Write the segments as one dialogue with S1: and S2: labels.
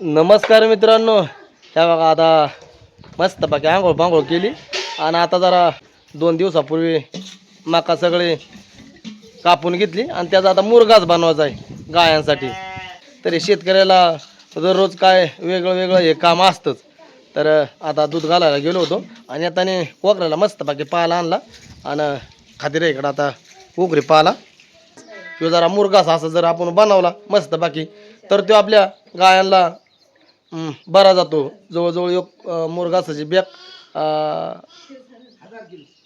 S1: नमस्कार मित्रांनो. ह्या बघा आता मस्त बाकी आंघोळ पांघोळ केली. आणि आता जरा दोन दिवसापूर्वी मका सगळे कापून घेतली. आणि त्याचा आता मुरगाच बनवायचा आहे गायांसाठी. तरी शेतकऱ्याला दररोज काय वेगळं वेगळं हे काम असतंच. तर आता दूध घालायला गेलो होतो. आणि आता कोकऱ्याला मस्त बाकी पाला आणला. आणि खातीर इकडं आता कोकरी पाला. किंवा जरा मुरगास असं जर आपण बनवला मस्त बाकी तर तो आपल्या गायांना बरा जातो. जवळजवळ एक अं, मुरगासाची बॅग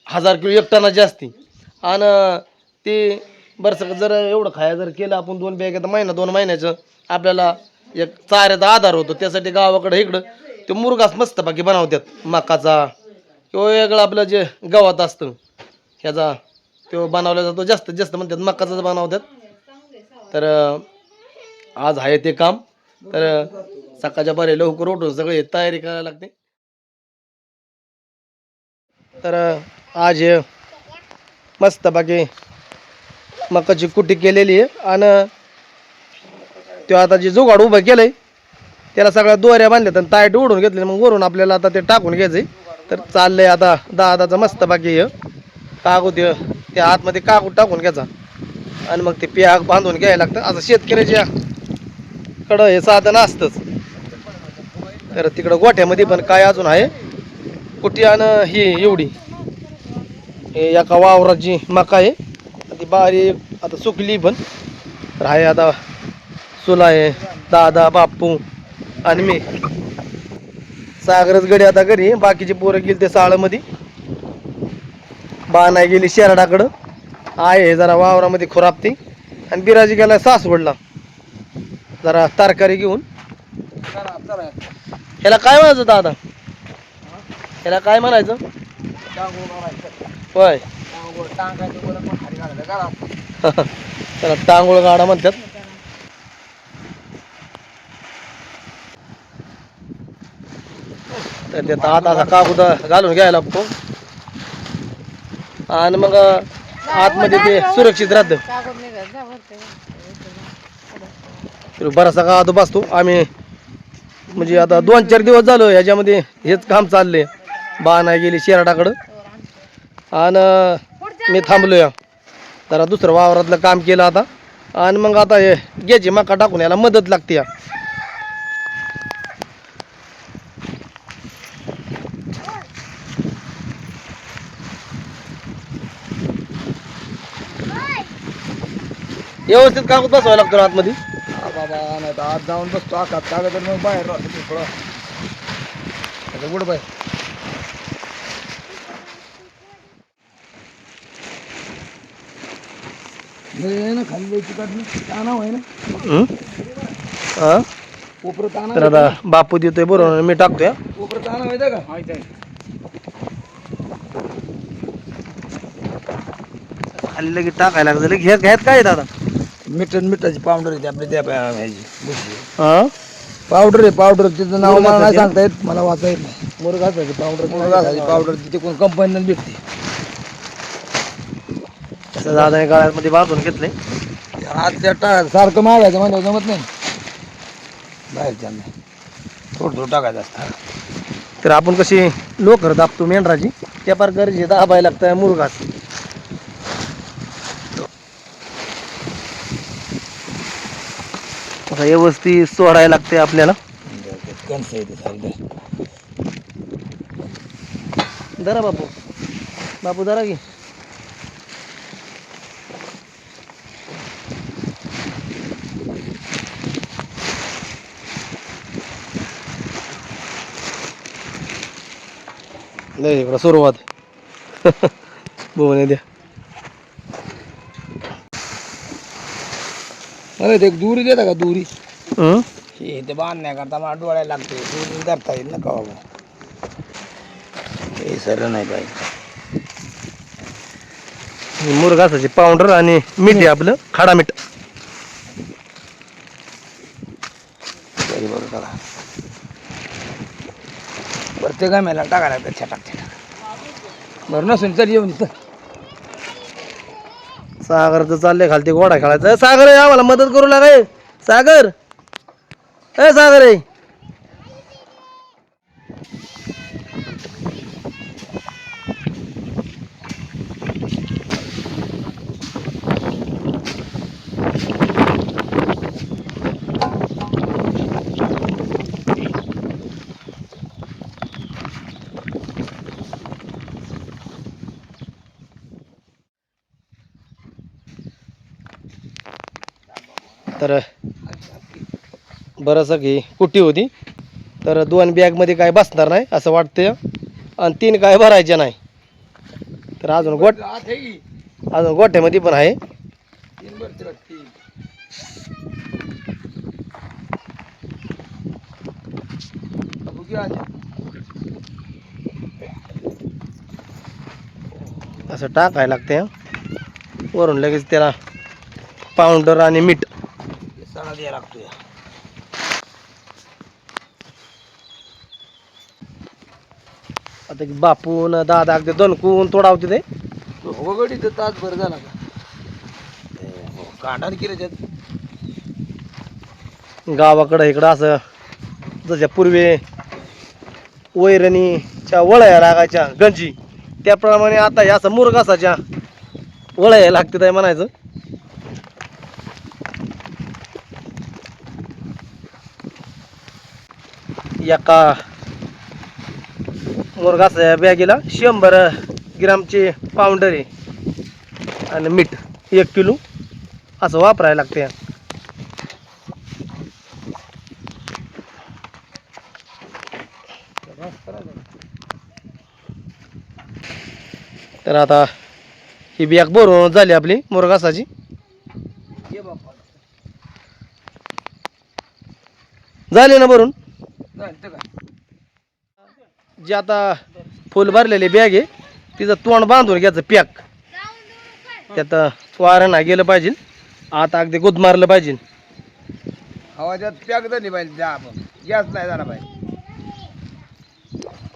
S1: हजार किलो एक टनाची असते. आणि ते बरं जर एवढं खाया जर केलं आपण दोन बॅग तर महिना दोन महिन्याचं आपल्याला एक चाऱ्याचा आधार होतो. त्यासाठी गावाकडं इकडं ते मुरगास मस्त बाकी बनवतात. मकाचा किंवा वेगळं आपलं जे गवत असतं ह्याचा तो बनवला जातो. जास्तीत जास्त म्हणतात मकाचाच बनवतात. तर आज आहे ते काम. तर सकाळच्या बरे लवकर उठून सगळे तयारी करायला लागते. तर आज मस्त बाकी मकाची कुटी केलेली आहे आणि तो आता जे जुगाड उभं केलंय त्याला सगळ्या दोऱ्या बांधल्यात आणि ताईट उडून घेतले मग वरून आपल्याला आता ते टाकून घ्यायचंय. तर चाललंय आता दहा दादाचं मस्त बाकी कागू ते त्या आतमध्ये कागू टाकून घ्यायचा. आणि मग ते प्याग बांधून घ्यायला लागतं. असं शेतकऱ्याच्या कडं हे साधन असतंच. तर तिकडं गोठ्यामध्ये पण काय अजून आहे? कुठे आणि ही एवढी. हे एका वावरात जी मका आहे ती बारीक आता सुकली पण. तर आहे आता सुला आहे दादा बापू आणि मी. सागरच गडी आता घरी. बाकीची पोरं गेली ते साळमध्ये. बा नाही गेली शेरडाकडं. आहे जरा वावरामध्ये खुरापती आणि बिराजी गेला सासवडला. जरा तरकारी घेऊन. ह्याला काय म्हणायचं दादा? ह्याला काय म्हणायचं? होय. त्याला टांगोळ गाडा म्हणतात. आता असा कागद घालून घ्यायला लागतो. आणि मग आतमध्ये ते सुरक्षित राहतं. बराचसा आता बसतो. आम्ही म्हणजे आता दोन चार दिवस झालो ह्याच्यामध्ये हेच काम चाललंय बा नाही गेली शेराटाकडं आणि मी थांबलो या जरा दुसरं वावरातलं काम केलं आता. आणि मग आता हे घ्यायची मका टाकून याला मदत लागते या. व्यवस्थित कागद बसवायला लागतो आतमध्ये.
S2: बाबा नाही तर आज जाऊन बसतो. आखात कागद मग बाहेर राहतो थोडं गुड बाय ना खाली जायची काढली ताना आहे ना. कोपरं ताना
S1: तर आता बापू देतोय बरोबर मी टाकतोय.
S2: कोपरं ताना का? माहिती आहे
S1: खाली लगेच टाकायला लागतं लगेच घ्यायत काय दादा?
S2: मीठ मिठाची पावडर आहे आपल्या त्या पा- ह्याची.
S1: हा?
S2: पावडर आहे पावडर. तिचं नाव मला नाही? सांगता येत मला वाचा येत नाही.
S1: मुरगासाची पावडर
S2: मुरघासाची पावडर तिथे कोण कंपनीनं भेटते.
S1: तसं दादा गाळ्यामध्ये बांधून घेतलंय.
S2: हात त्या टा सारखं मागायचं म्हणजे जमत नाही. बाहेरच्या थोडं थोडं टाकायचं असतं.
S1: तर आपण कशी लोकर दाबतो मेंढराची? त्या प्रकारची दाबायला लागतं मुरगास व्यवस्थित सोडायला लागते आपल्याला.
S2: कणसं येते सारी
S1: धरा बापू. बापू धरा की. नाही सुरुवात. बोने द्या.
S2: अरे ते एक दुरी देता का दुरी।
S1: हं?
S2: हे ते बांधण्याकरता मला डोळ्याला लागते दुरी धरता येईल ना का बाबा हे सर नाही पाहिजे
S1: हे मुरघासाचे पावडर आणि मीठ आहे आपलं खाडा मीठ.
S2: तरी बरं चला. बरं ते काय मला टाकायला लागतं छटाक छटाक. बरं नसून चल येऊन इथं.
S1: सागरचं चाललंय खालती घोडा खेळायचं. सागर आहे आम्हाला मदत करू लागाय सागर. ए सागर आहे तर बरंच की कुट्टी होती. तर दोन बॅगमध्ये काय बसणार नाही असं वाटतं आणि तीन काय भरायच्या नाही. तर अजून गोट अजून गोठ्यामध्ये पण आहे. असं टाकायला लागते वरून लगेच त्याला पावडर आणि मीठ
S2: द्यायला लागतोय
S1: आता की बापून दादा अगदी दणकून तोडावते ते.
S2: गडी तर तास भर झाला का? हो, काढान केलं त्यात.
S1: गावाकडं इकडं असं जशा पूर्वी वैरणीच्या वळया लागायच्या गंजी. त्याप्रमाणे आता या असं मुरगासाच्या वळया लागते म्हणायचं. एका मुरगासाच्या बॅगेला शंभर ग्रामचे पावडर आहे आणि मीठ एक किलो असं वापरायला लागते. तर आता ही बॅग भरून झाली आपली मुरगासाची
S2: ये
S1: झाली ना भरून? जी आता फुल भरलेली बॅग आहे तिचं तोंड बांधून घ्यायचं पॅक त्यात वारं नाही गेलं पाहिजे. आता अगदी गुद मारलं पाहिजे.
S2: हवा त्यात पॅक झाली पाहिजे त्या आपण गॅस नाही झाला पाहिजे.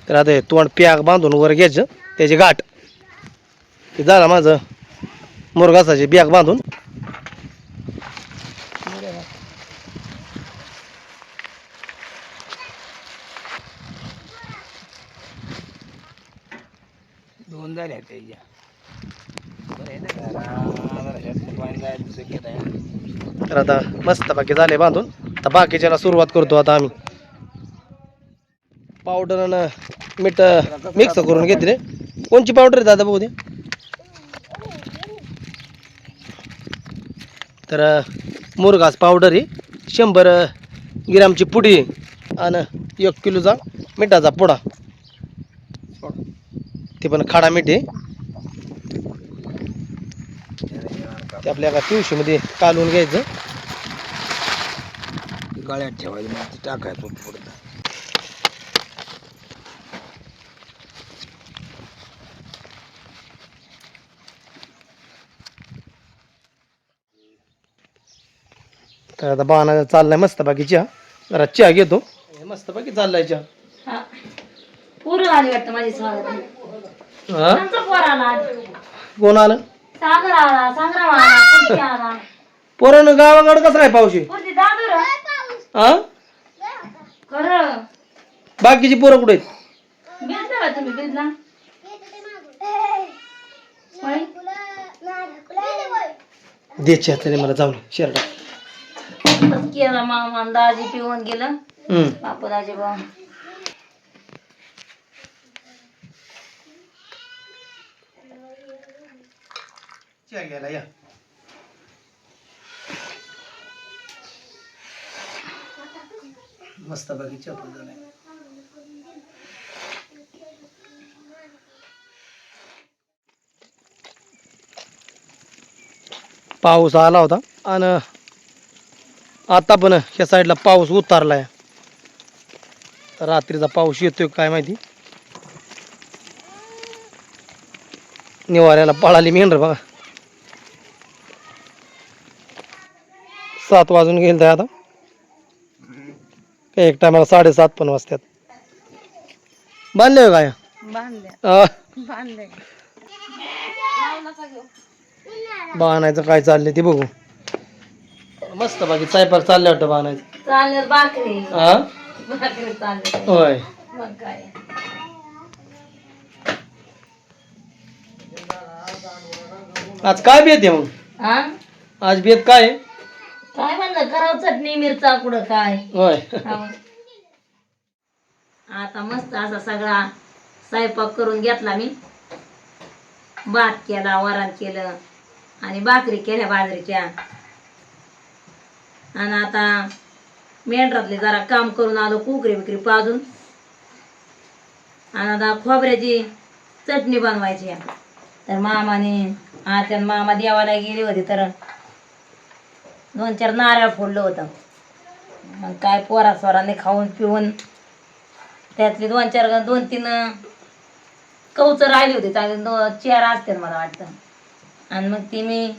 S1: तर आता हे तोंड पॅक बांधून वर घ्यायचं त्याची गाठ. ते झालं माझं मुरगासाची बॅग बांधून
S2: दोन झाल्या त्याच्या बरं आहे ना जरा- जरा ह्यातलं पाणी जायचं शक्यता आहे.
S1: तर आता मस्त बाकी झाले बांधून आता बाकीच्याला सुरुवात करतो आता आम्ही पावडर आणि मीठ मिक्स करून घेतले कोणची पावडर आहे दादा बघू दे तर मुरघास पावडर ही शंभर ग्रॅमची पुडी आणि एक किलोचा मिठाचा पुडा ते पण खाडा मीठ आहे. ते आपल्या एका पिवशीमध्ये कालवून घ्यायचं.
S2: गळ्यात ठेवायचं मग ते टाकायचं पुढं.
S1: तर आता बाणा चाललाय मस्त बाकी चहा जरा चहा घेतो. मस्त बाकी चाललाय चहा.
S3: हा. पोरं आली वाटतं माझी स्वागत
S1: हा?
S3: पोर आला.
S1: कोण आलं?
S3: सागर आला संग्राम आला पुरती आला.
S1: पोरानं गावाकडं कसं काय पावशी? हा?
S3: खरं?
S1: बाकीची पोरं कुठे आहेत?
S3: का तुम्ही होय?
S1: मला जाऊन शर्ट
S3: तसं केला मामा आणि दाजी पिऊन गेलं. बापू दाजी भाऊ.
S1: चहा घ्यायला? या. मस्त बगीचा पण झालाय पाऊस आला होता आणि आता पण ह्या साईडला पाऊस उतारलाय. रात्रीचा पाऊस येतोय काय माहिती? निवाऱ्याला पळाली मेंढर बघा. सात वाजून गेल तर आता. एक टायमाला साडेसात पण वाजतात. बांधले हो काय?
S3: बांधल्या
S1: आ,
S3: बांधले.
S1: बाणायचं काय चाललंय ते बघू. मस्त बाकी स्वयंपाक चाललं वाटतं बाणायचं
S3: चालेल भाकरी.
S1: हा
S3: भाकरी चालेल
S1: होय.
S3: मग काय.
S1: आज काय बेत आहे मग?
S3: हा
S1: आज बेत काय आहे?
S3: काय म्हणलं? करावं चटणी मिरचा कुठं काय?
S1: होय.
S3: आता मस्त असा सगळा स्वयंपाक करून घेतला मी. भात केला वरण केलं आणि भाकरी केल्या बाजरीच्या. आणि आता मेंढरातले जरा काम करून आलो कुकरी बिकरी पाजून. आणि आता खोबऱ्याची चटणी बनवायची आहे. तर मामाने आत्यान मामा देवाला गेले होते तर दोन चार नारळ फोडलं होतं. मग काय पोरा स्वराने खाऊन पिऊन त्यातले दोन चार दोन तीन कवच राहिली होती. चांगले दो चेअर असतील मला वाटतं. आणि मग ती मी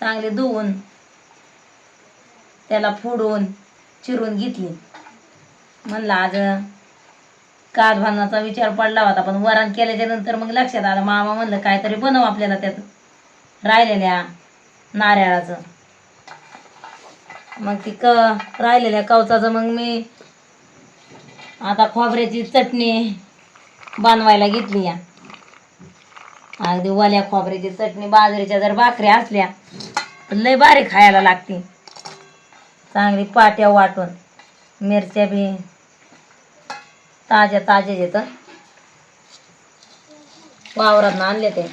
S3: चांगले धुवून त्याला फोडून चिरून घेतली. म्हणलं आज काज भांडणाचा विचार पडला होता पण वरण केल्याच्यानंतर मग लक्षात आलं. मामा म्हणलं काहीतरी बनव आपल्याला त्यात राहिलेल्या नारळाचं. मग ती क राहिलेल्या कवचाचं मग मी आता खोबऱ्याची चटणी बनवायला घेतली या. अगदी ओल्या खोबऱ्याची चटणी बाजरीच्या जर भाकऱ्या असल्या तर लय भारी खायला लागते. चांगली पाट्या वाटून मिरच्या बी ताज्या ताज्या येतं. वावरात आणले ते.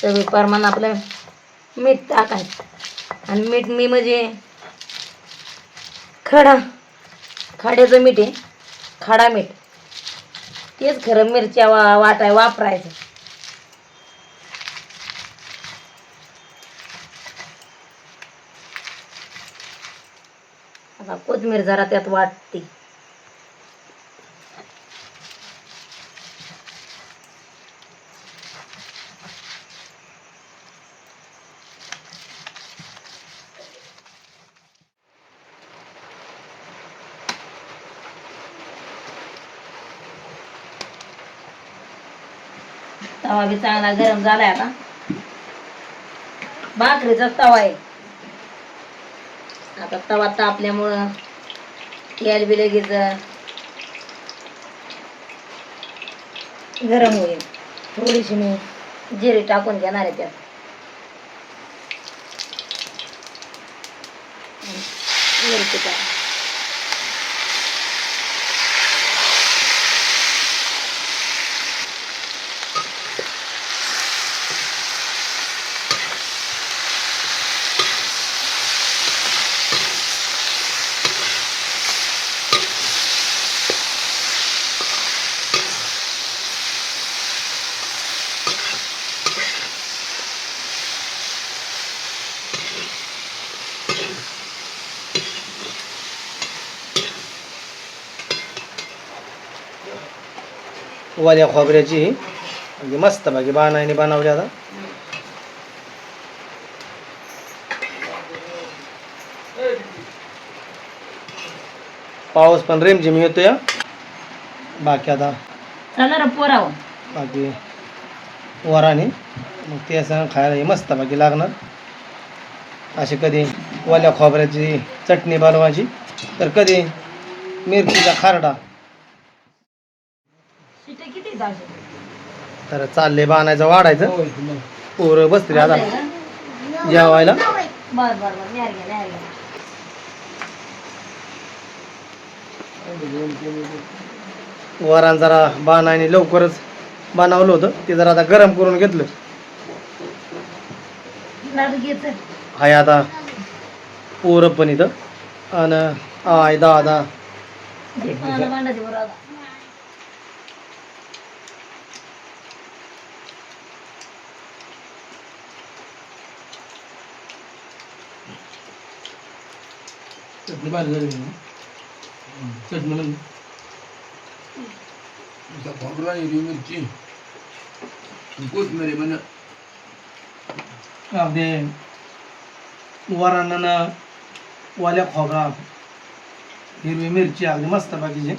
S3: चवी प्रमाण आपलं मीठ टाकायचं. आणि मीठ मी म्हणजे खडा खाड्याचं मीठ आहे खाडा मीठ. तेच खरं मिरच्या वा वाटाय वापरायचं. आता कोथमीर जरा त्यात वाटते. तवा बी चांगला गरम झालाय आता. भाकरीचा तवा आहे. आता तवा तापल्यामुळं तेल बी लगेच गरम होईल. थोडीशी मी जिरे टाकून घेणार आहे त्यात. मिरची टाक
S1: वाल्या खोबऱ्याची. म्हणजे मस्त बाकी बाणाने बनवली आता. पाऊस पण रेमझिम येतो या बाकी आता
S3: चला रे पोरावं
S1: बाकी वराने. मग ते असं खायला हे मस्त बाकी लागणार. असे कधी ओल्या खोबऱ्याची चटणी बनवायची. तर कधी मिरचीचा खारडा. तर चालले बाणायचं वाढायचं. पोरं बसतील आता. जेवायला?
S3: बर बर बर न्यार घ्या न्यार घ्या
S1: वरान जरा बाणाने लवकरच बनवलं होतं. ते जरा आता गरम करून घेतलं. हाय आता पोरं पण इथं. आणि आय दादा
S3: मला भांडायची बरं आता.
S2: चटणी भारी झाली चटणी म्हणजे खोबरा हिरवी मिरची. कोथमिरी म्हणजे
S1: अगदी वरानं वाल्या खोबरा हिरवी मिरची अगदी मस्त बाकीचे